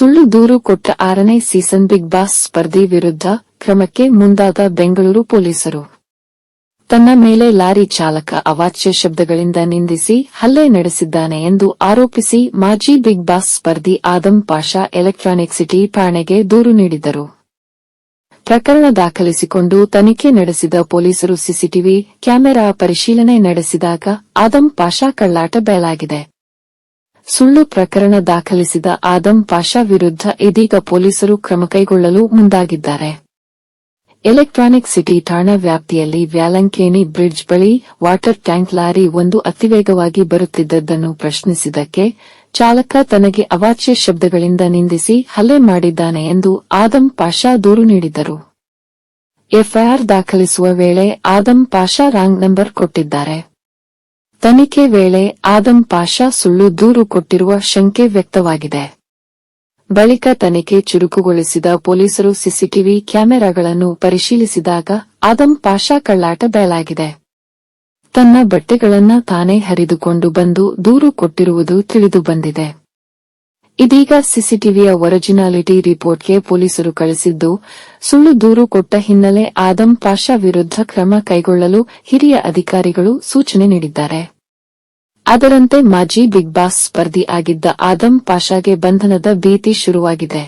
ಸುಳ್ಳು ದೂರು ಕೊಟ್ಟ ಆರನೇ ಸೀಸನ್ ಬಿಗ್ ಬಾಸ್ ಸ್ಪರ್ಧಿ ವಿರುದ್ಧ ಕ್ರಮಕ್ಕೆ ಮುಂದಾದ ಬೆಂಗಳೂರು ಪೊಲೀಸರು. ತನ್ನ ಮೇಲೆ ಲಾರಿ ಚಾಲಕ ಅವಾಚ್ಯ ಶಬ್ದಗಳಿಂದ ನಿಂದಿಸಿ ಹಲ್ಲೆ ನಡೆಸಿದ್ದಾನೆ ಎಂದು ಆರೋಪಿಸಿ ಮಾಜಿ ಬಿಗ್ ಬಾಸ್ ಸ್ಪರ್ಧಿ ಆದಂ ಪಾಷಾ ಎಲೆಕ್ಟ್ರಾನಿಕ್ ಸಿಟಿ ಠಾಣೆಗೆ ದೂರು ನೀಡಿದ್ದರು. ಪ್ರಕರಣ ದಾಖಲಿಸಿಕೊಂಡು ತನಿಖೆ ನಡೆಸಿದ ಪೊಲೀಸರು ಸಿಸಿಟಿವಿ ಕ್ಯಾಮೆರಾ ಪರಿಶೀಲನೆ ನಡೆಸಿದಾಗ ಆದಂ ಪಾಷಾ ಕಳ್ಳಾಟ ಬಯಲಾಗಿದೆ ಸುಳ್ಳು ಪ್ರಕರಣ ದಾಖಲಿಸಿದ ಆದಂ ಪಾಷಾ ವಿರುದ್ಧ ಇದೀಗ ಪೊಲೀಸರು ಕ್ರಮ ಕೈಗೊಳ್ಳಲು ಮುಂದಾಗಿದ್ದಾರೆ. ಎಲೆಕ್ಟ್ರಾನಿಕ್ ಸಿಟಿ ಠಾಣಾ ವ್ಯಾಪ್ತಿಯಲ್ಲಿ ವ್ಯಾಲಂಕೇಣಿ ಬ್ರಿಡ್ಜ್ ಬಳಿ ವಾಟರ್ ಟ್ಯಾಂಕ್ ಲಾರಿ ಒಂದು ಅತಿವೇಗವಾಗಿ ಬರುತ್ತಿದ್ದದ್ದನ್ನು ಪ್ರಶ್ನಿಸಿದ್ದಕ್ಕೆ ಚಾಲಕ ತನಗೆ ಅವಾಚ್ಯ ಶಬ್ದಗಳಿಂದ ನಿಂದಿಸಿ ಹಲ್ಲೆ ಮಾಡಿದ್ದಾನೆ ಎಂದು ಆದಂ ಪಾಷಾ ದೂರು ನೀಡಿದ್ದರು. ಎಫ್ಐಆರ್ ದಾಖಲಿಸುವ ವೇಳೆ ಆದಂ ಪಾಷಾ ರಾಂಗ್ ನಂಬರ್ ಕೊಟ್ಟಿದ್ದಾರೆ. ತನಿಖೆ ವೇಳೆ ಆದಂ ಪಾಷಾ ಸುಳ್ಳು ದೂರು ಕೊಟ್ಟಿರುವ ಶಂಕೆ ವ್ಯಕ್ತವಾಗಿದೆ. ಬಳಿಕ ತನಿಖೆ ಚುರುಕುಗೊಳಿಸಿದ ಪೊಲೀಸರು ಸಿಸಿಟಿವಿ ಕ್ಯಾಮೆರಾಗಳನ್ನು ಪರಿಶೀಲಿಸಿದಾಗ ಆದಂ ಪಾಷಾ ಕಳ್ಳಾಟ ಬಯಲಾಗಿದೆ. ತನ್ನ ಬಟ್ಟೆಗಳನ್ನ ತಾನೇ ಹರಿದುಕೊಂಡು ಬಂದು ದೂರು ಕೊಟ್ಟಿರುವುದು ತಿಳಿದುಬಂದಿದೆ. ಇದೀಗ ಸಿಸಿಟಿವಿಯ ಒರಿಜಿನಾಲಿಟಿ ರಿಪೋರ್ಟ್ಗೆ ಪೊಲೀಸರು ಕಳಿಸಿದ್ದು, ಸುಳ್ಳು ದೂರು ಕೊಟ್ಟ ಹಿನ್ನೆಲೆ ಆದಂ ಪಾಷಾ ವಿರುದ್ಧ ಕ್ರಮ ಕೈಗೊಳ್ಳಲು ಹಿರಿಯ ಅಧಿಕಾರಿಗಳು ಸೂಚನೆ ನೀಡಿದ್ದಾರೆ. ಅದರಂತೆ ಮಾಜಿ ಬಿಗ್ ಬಾಸ್ ಸ್ಪರ್ಧಿ ಆಗಿದ್ದ ಆದಂ ಪಾಷಾಗೆ ಬಂಧನದ ಭೀತಿ ಶುರುವಾಗಿದೆ.